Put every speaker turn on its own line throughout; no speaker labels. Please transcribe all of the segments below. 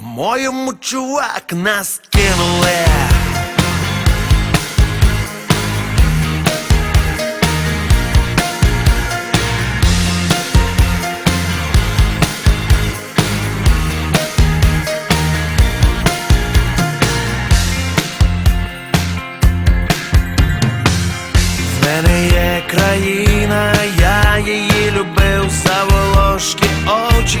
По-моєму, чувак, нас кинули. Мене є країна, я її любив за волошки очі,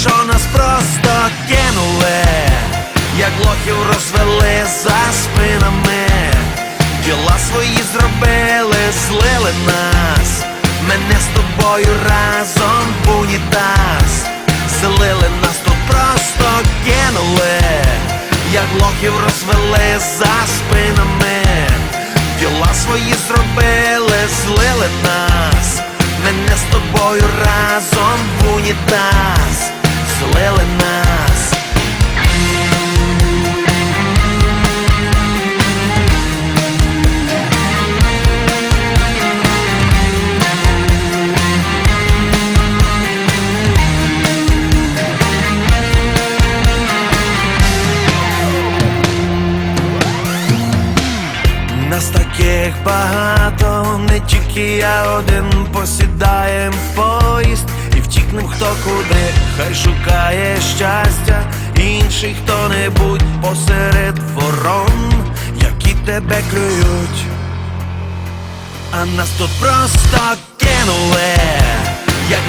що нас просто кинули, як лохів розвели за спинами, діла свої зробили, злили нас, мене з тобою разом в унітаз. Злили нас тут просто кинули, як лохів розвели за спинами, діла свої зробили, злили нас, мене з тобою разом в унітаз, Нас таких багато, не тільки я один. Посідаєм поїзд і втікнем хто куди, хай шукає щастя, інший хто-небудь посеред ворон, які тебе клюють, а нас тут просто кинули, як